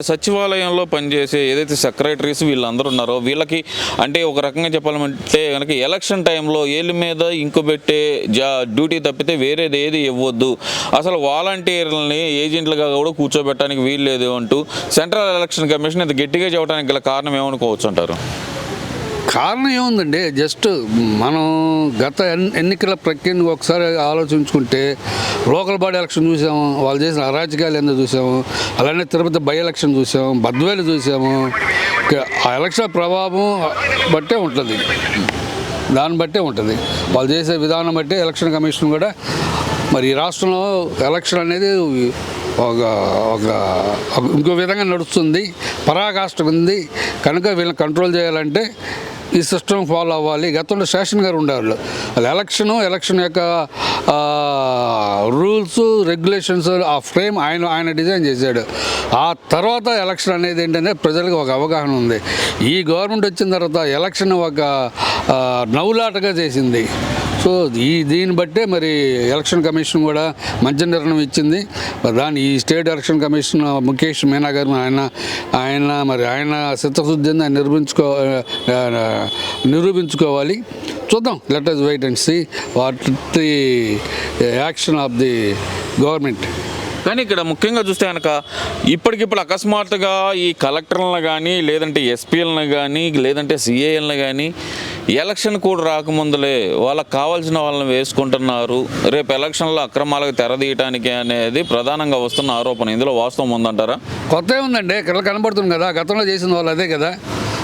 సచివాలయంలో పనిచేసే ఏదైతే సెక్రటరీస్ వీళ్ళందరూ ఉన్నారో వీళ్ళకి అంటే ఒక రకంగా చెప్పాలంటే కనుక ఎలక్షన్ టైంలో ఏళ్ళ మీద ఇంకుబెట్టే జా డ్యూటీ తప్పితే వేరేది ఏది ఇవ్వద్దు. అసలు వాలంటీర్లని ఏజెంట్లుగా కూడా కూర్చోబెట్టడానికి వీలు లేదు అంటూ సెంట్రల్ ఎలక్షన్ కమిషన్ ఇది గట్టిగా చెప్పడానికి గల కారణం ఏమనుకోవచ్చు అంటారు? కారణం ఏముందండి? జస్ట్ మనం గత ఎన్నికల ప్రక్రియను ఒకసారి ఆలోచించుకుంటే లోకల్ బాడీ ఎలక్షన్ చూసాము వాళ్ళు చేసిన అరాచకాలు ఏందో చూసాము అలానే తిరుపతి బై ఎలక్షన్ చూసాము బద్వేలు చూసాము ఆ ఎలక్షన్ ప్రభావం బట్టే ఉంటుంది. దాన్ని బట్టే ఉంటుంది. వాళ్ళు చేసే విధానం బట్టే ఎలక్షన్ కమిషన్ కూడా మరి ఈ రాష్ట్రంలో ఎలక్షన్ అనేది ఒక ఒక ఇంకో విధంగా నడుస్తుంది పరాకాష్టం ఉంది. కనుక వీళ్ళని కంట్రోల్ చేయాలంటే ఈ సిస్టమ్ ఫాలో అవ్వాలి. గతంలో శేషన్ గారు ఉండేవాళ్ళు. వాళ్ళు ఎలక్షను ఎలక్షన్ యొక్క రూల్స్ రెగ్యులేషన్స్ ఆ ఫ్రేమ్ ఆయన ఆయన డిజైన్ చేశాడు. ఆ తర్వాత ఎలక్షన్ అనేది ఏంటంటే ప్రజలకు ఒక అవగాహన ఉంది. ఈ గవర్నమెంట్ వచ్చిన తర్వాత ఎలక్షన్ ఒక నవ్వులాటగా చేసింది. సో ఈ దీన్ని బట్టే మరి ఎలక్షన్ కమిషన్ కూడా మంచి నిర్ణయం ఇచ్చింది. దాని ఈ state election commission Mukesh Meena garu ఆయన ఆయన మరి ఆయన చిత్తశుద్ధిని ఆయన నిర్మించుకో నిరూపించుకోవాలి. చూద్దాం. Let us wait and see what the action of the government కానీ ఇక్కడ ముఖ్యంగా చూస్తే కనుక ఇప్పటికిప్పుడు అకస్మాత్తుగా ఈ కలెక్టర్లను కానీ లేదంటే ఎస్పీలను కానీ లేదంటే సిఏఎల్ని కానీ ఎలక్షన్ కూడా రాకముందులే వాళ్ళకి కావాల్సిన వాళ్ళని వేసుకుంటున్నారు. రేపు ఎలక్షన్లో అక్రమాలకు తెరదీయటానికి అనేది ప్రధానంగా వస్తున్న ఆరోపణ. ఇందులో వాస్తవం ఉందంటారా? కొత్త ఉందండి. ఇక్కడ కనబడుతుంది కదా. గతంలో చేసిన వాళ్ళు అదే కదా.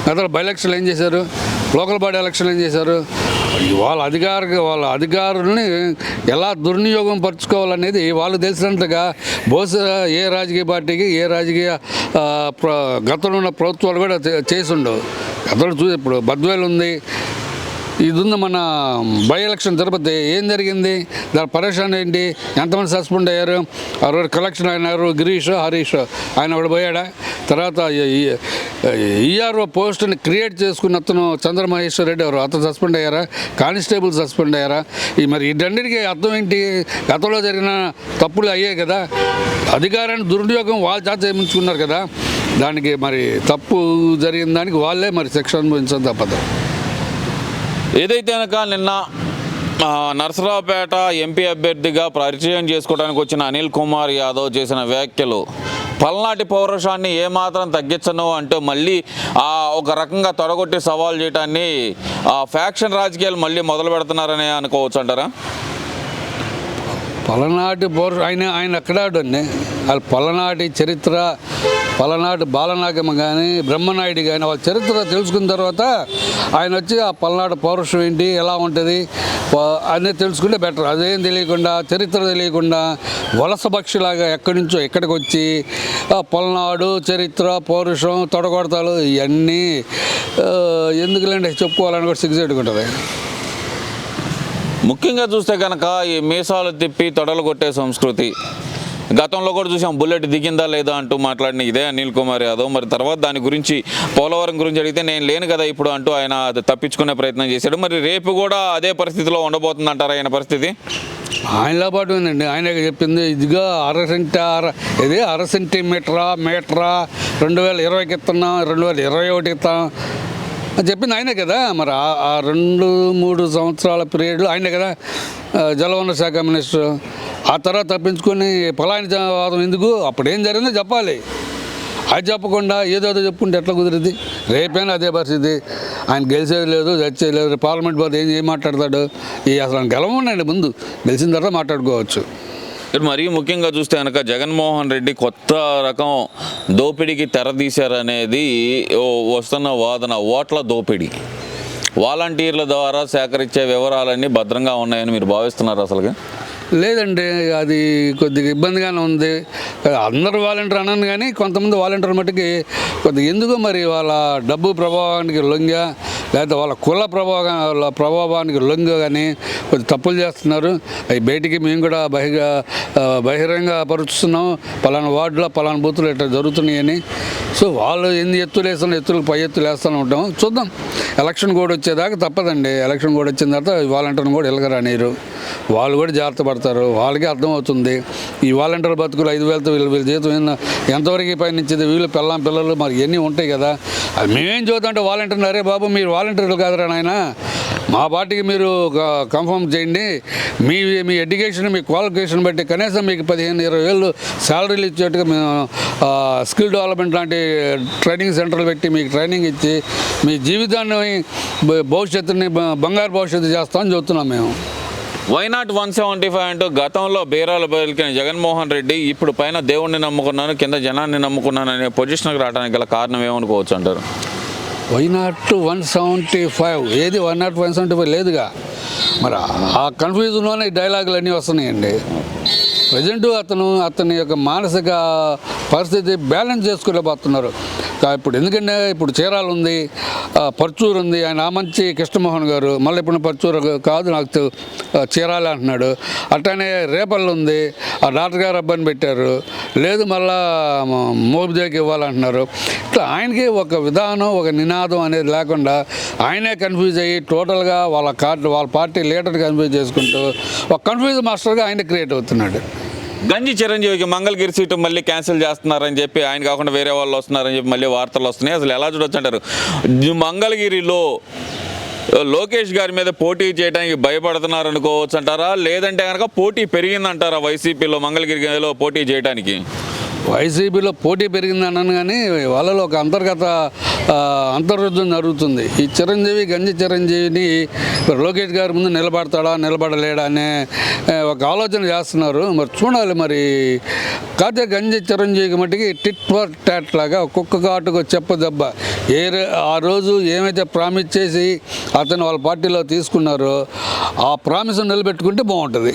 గతంలో బై ఎలక్షన్లు ఏం చేశారు? లోకల్ బాడీ ఎలక్షన్లు ఏం చేశారు? వాళ్ళ అధికార వాళ్ళ అధికారుల్ని ఎలా దుర్వినియోగం పరుచుకోవాలనేది వాళ్ళు తెలిసినట్టుగా బహుశా ఏ రాజకీయ పార్టీకి ఏ రాజకీయ గతంలో ఉన్న ప్రభుత్వాలు కూడా చే- చేసుండవు గతంలో చూసి ఇప్పుడు బద్వేలు ఉంది ఇది ఉంది మన బై ఎలక్షన్ తిరుపతి ఏం జరిగింది? దాని పరేషాన్ ఏంటి? ఎంతమంది సస్పెండ్ అయ్యారు? ఆ రోజు కలెక్షన్ అయినారు గిరీష్ హరీష్ ఆయన ఒకడు పోయాడా? తర్వాత ఈఆర్ఓ పోస్ట్ని క్రియేట్ చేసుకున్న అతను చంద్రమహేశ్వర్ రెడ్డి ఎవరు? అతను సస్పెండ్ అయ్యారా? కానిస్టేబుల్ సస్పెండ్ అయ్యారా? ఈ మరి ఇటన్నిటికీ అర్థం ఏంటి? గతంలో జరిగిన తప్పులు అయ్యాయి కదా? అధికారాన్ని దుర్వినియోగం వాళ్ళ చేత చేయించుకున్నారు కదా? దానికి మరి తప్పు జరిగిన దానికి వాళ్ళే మరి శిక్ష అనుభవించడం తప్పదు. ఏదైతే కనుక నిన్న నర్సరావుపేట నరసరావుపేట ఎంపీ అభ్యర్థిగా పరిచయం చేసుకోవడానికి వచ్చిన అనిల్ కుమార్ యాదవ్ చేసిన వ్యాఖ్యలు పల్నాటి పౌరుషాన్ని ఏమాత్రం తగ్గించను అంటూ మళ్ళీ ఆ, ఒక రకంగా తొడగొట్టి సవాల్ చేయడాన్ని ఆ, ఫ్యాక్షన్ రాజకీయాలు మళ్ళీ మొదలు పెడుతున్నారని అనుకోవచ్చు అంటారా? పలనాటి పౌరుష ఆయన ఆయన ఎక్కడాడండి వాళ్ళ పలనాటి చరిత్ర పలనాడు బాలనాగమ్మ కానీ బ్రహ్మనాయుడు కానీ వాళ్ళ చరిత్ర తెలుసుకున్న తర్వాత ఆయన వచ్చి ఆ పలనాడు పౌరుషం ఏంటి ఎలా ఉంటుంది అనేది తెలుసుకుంటే బెటర్ అదేం తెలియకుండా చరిత్ర తెలియకుండా వలస పక్షిలాగా ఎక్కడి నుంచో ఎక్కడికి వచ్చి పలనాడు పల్నాడు చరిత్ర పౌరుషం తొడగొడతాలు ఇవన్నీ ఎందుకులేండి చెప్పుకోవాలని కూడా సిగ్గుచేటుకుంటుంది ముఖ్యంగా చూస్తే కనుక ఈ మీసాలు తిప్పి తొడలు కొట్టే సంస్కృతి గతంలో కూడా చూసాం బుల్లెట్ దిగిందా లేదా అంటూ మాట్లాడిన ఇదే అనిల్ కుమార్ యాదవ్. మరి తర్వాత దాని గురించి పోలవరం గురించి అడిగితే నేను లేను కదా ఇప్పుడు అంటూ ఆయన అది తప్పించుకునే ప్రయత్నం చేశాడు. మరి రేపు కూడా అదే పరిస్థితిలో ఉండబోతుంది అంటారా ఆయన పరిస్థితి? ఆయనలో పాటు ఉందండి. ఆయన చెప్పింది ఇదిగా అర సెంట అర ఇది అర సెంటీమీటరా మీటరా? రెండు వేల ఇరవైకి ఇస్తున్నాం రెండు వేల ఇరవై ఒకటి ఇస్తాం. అని చెప్పింది ఆయనే కదా. మరి ఆ- రెండు మూడు సంవత్సరాల పీరియడ్లో ఆయనే కదా జలవనరుల శాఖ మినిస్టర్. ఆ తర్వాత తప్పించుకొని పలాని వాదం ఎందుకు? అప్పుడు ఏం జరిగిందో చెప్పాలి. అది చెప్పకుండా ఏదో ఏదో చెప్పుకుంటే ఎట్లా కుదిరింది రేపైనా అదే పరిస్థితి. ఆయన గెలిచేది లేదు చచ్చేది లేదు. పార్లమెంట్ పోతే ఏం ఏం మాట్లాడతాడు? ఈ అసలు ఆయన గెలవండి ముందు. గెలిచిన తర్వాత మాట్లాడుకోవచ్చు. మరీ ముఖ్యంగా చూస్తే కనుక జగన్మోహన్ రెడ్డి కొత్త రకం దోపిడీకి తెరదీశారనేది వస్తున్న వాదన ఓట్ల దోపిడీ. వాలంటీర్ల ద్వారా సేకరించే వివరాలన్నీ భద్రంగా ఉన్నాయని మీరు భావిస్తున్నారు అసలుగా లేదండి అది కొద్దిగా ఇబ్బందిగానే ఉంది. అందరు వాలంటీర్ అనను కానీ కొంతమంది వాలంటీర్ మట్టుకి కొద్దిగా ఎందుకు మరి వాళ్ళ డబ్బు ప్రభావానికి లొంగ లేకపోతే వాళ్ళ కుల ప్రభావ వాళ్ళ ప్రభావానికి లొంగ కానీ కొద్ది తప్పులు చేస్తున్నారు. అవి బయటికి మేము కూడా బహిర బహిరంగ పరుస్తున్నాం పలానా వార్డులో పలానా బూతులు ఇట్లా జరుగుతున్నాయని. సో వాళ్ళు ఎన్ని ఎత్తులు వేస్తున్న ఎత్తులకు పై ఎత్తులు వేస్తూనే ఉంటాం. చూద్దాం. ఎలక్షన్ కూడా వచ్చేదాకా తప్పదండి. ఎలక్షన్ కూడా వచ్చిన తర్వాత వాలంటీర్ని కూడా ఎలగరానిరు వాళ్ళు కూడా జాగ్రత్త పడతారు. వాళ్ళకే అర్థమవుతుంది. ఈ వాలంటీర్ బతుకులు ఐదు వేలతో వీళ్ళు వీళ్ళ జీతం ఎంతవరకు పయనించింది వీళ్ళు పిల్లం పిల్లలు మరి ఇవన్నీ ఉంటాయి కదా. అది మేమేం చూద్దామంటే వాలంటీర్ అరే బాబు మీరు వాలంటీర్లు కాదురా నాయన. మా పార్టీకి మీరు కన్ఫర్మ్ చేయండి. మీ మీ ఎడ్యుకేషన్ మీ క్వాలిఫికేషన్ బట్టి కనీసం మీకు పదిహేను ఇరవై వేలు శాలరీలు ఇచ్చేట్టుగా మేము స్కిల్ డెవలప్మెంట్ లాంటి ట్రైనింగ్ సెంటర్లు పెట్టి మీకు ట్రైనింగ్ ఇచ్చి మీ జీవితాన్ని భవిష్యత్తుని బంగారు భవిష్యత్తు చేస్తామని చెబుతున్నాం మేము. వైనాట్ వన్ సెవెంటీ ఫైవ్ అంటూ గతంలో బీరాలు బయలుకిన జగన్మోహన్ రెడ్డి ఇప్పుడు పైన దేవుణ్ణి నమ్ముకున్నాను కింద జనాన్ని నమ్ముకున్నాను అనే పొజిషన్కి రావడానికి గల కారణం ఏమనుకోవచ్చు అంటారు? Why not one seventy five ఏది one not one seventy five లేదుగా. మరి ఆ కన్ఫ్యూజన్లోనే ఈ డైలాగులు అన్నీ వస్తున్నాయండి. ప్రజెంట్ అతను అతని యొక్క మానసిక పరిస్థితి బ్యాలెన్స్ చేసుకోలేకపోతున్నారు ఇప్పుడు ఎందుకంటే ఇప్పుడు చీరాలు ఉంది పర్చూరు ఉంది ఆయన ఆ మంచి కృష్ణమోహన్ గారు మళ్ళీ ఇప్పుడు పర్చూరు కాదు నాకు చీరాలి అంటున్నాడు. అట్లానే రేపల్లి ఉంది ఆ డాక్టర్ గారు అబ్బాయిని పెట్టారు లేదు మళ్ళా మోబిదేకి ఇవ్వాలంటున్నారు. ఇట్లా ఆయనకి ఒక విధానం ఒక నినాదం అనేది లేకుండా ఆయనే కన్ఫ్యూజ్ అయ్యి టోటల్గా వాళ్ళ కార్డు వాళ్ళ పార్టీ లీడర్ కన్ఫ్యూజ్ చేసుకుంటూ ఒక కన్ఫ్యూజ్ మాస్టర్గా ఆయన క్రియేట్ అవుతున్నాడు. గంజి చిరంజీవికి మంగళగిరి సీటు మళ్ళీ క్యాన్సిల్ చేస్తున్నారని చెప్పి ఆయన కాకుండా వేరే వాళ్ళు వస్తున్నారని చెప్పి మళ్ళీ వార్తలు వస్తున్నాయి. అసలు ఎలా చూడొచ్చు అంటారు? మంగళగిరిలో లోకేష్ గారి మీద పోటీ చేయడానికి భయపడుతున్నారు అనుకోవచ్చు అంటారా? లేదంటే కనుక పోటీ పెరిగిందంటారా వైసీపీలో మంగళగిరిలో పోటీ చేయడానికి? వైసీపీలో పోటీ పెరిగిందన్నాను కానీ వాళ్ళలో ఒక అంతర్గత అంతర్యుద్ధం జరుగుతుంది. ఈ చిరంజీవి గంజి చిరంజీవిని లోకేష్ గారి ముందు నిలబడతాడా నిలబడలేడా అనే ఒక ఆలోచన చేస్తున్నారు. మరి చూడాలి మరి. కాకపోతే గంజి చిరంజీవికి మట్టికి టిట్ ఫర్ టాట్ లాగా ఒక్కొక్క కాటుకు చెప్ప దెబ్బ. ఏ ఆ రోజు ఏమైతే ప్రామిస్ చేసి అతను వాళ్ళ పార్టీలో తీసుకున్నారో ఆ ప్రామిస్ నిలబెట్టుకుంటే బాగుంటుంది.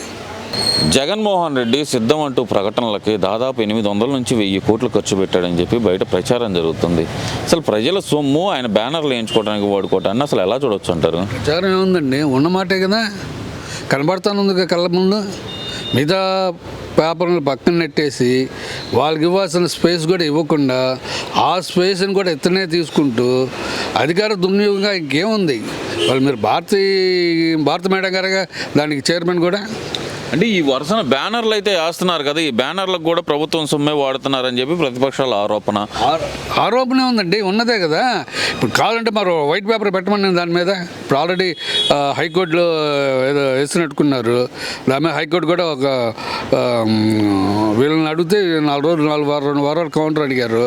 జగన్మోహన్ రెడ్డి సిద్ధం అంటూ ప్రకటనలకి దాదాపు ఎనిమిది వందల నుంచి వెయ్యి కోట్లు ఖర్చు పెట్టాడని చెప్పి బయట ప్రచారం జరుగుతుంది. అసలు ప్రజల సొమ్ము ఆయన బ్యానర్లు వేయించుకోవడానికి వాడుకోవటాన్ని అసలు ఎలా చూడొచ్చు అంటారు? ప్రచారం ఏముందండి? ఉన్నమాటే కదా. కనబడతానుంది కళ్ళ ముందు. మిగతా పేపర్లు పక్కన నెట్టేసి వాళ్ళకి ఇవ్వాల్సిన స్పేస్ కూడా ఇవ్వకుండా ఆ స్పేస్ని కూడా ఎత్తనే తీసుకుంటూ అధికార దుర్వినియోగంగా ఇంకేముంది? వాళ్ళు మీరు భారతీ భారత మేడం గారుగా దానికి చైర్మన్ కూడా? అంటే ఈ వరుసన బ్యానర్లు అయితే వేస్తున్నారు కదా ఈ బ్యానర్లకు కూడా ప్రభుత్వం సొమ్మే వాడుతున్నారని చెప్పి ప్రతిపక్షాల ఆరోపణ. ఆరోపణే ఆరోపణ ఉందండి ఉన్నదే కదా. ఇప్పుడు కావాలంటే మరి వైట్ పేపర్ పెట్టమని దాని మీద. ఇప్పుడు ఆల్రెడీ హైకోర్టులో ఏదో వేసినట్టుకున్నారు దాని మీద హైకోర్టు కూడా ఒక వీళ్ళని అడిగితే నాలుగు రోజులు నాలుగు వారం రెండు వారాలు కౌంటర్ అడిగారు.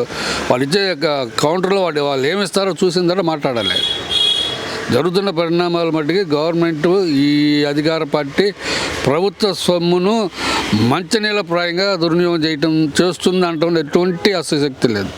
వాళ్ళు ఇచ్చే యొక్క కౌంటర్లో వాళ్ళు వాళ్ళు ఏమి ఇస్తారో చూసిన తర్వాత మాట్లాడాలి. జరుగుతున్న పరిణామాల మట్టుకి గవర్నమెంట్ ఈ అధికార పార్టీ ప్రభుత్వ సొమ్మును మంచినీళ్ళ ప్రాయంగా దుర్వినియోగం చేయటం చేస్తుంది అంటుంది ఎటువంటి అసశక్తి లేదు.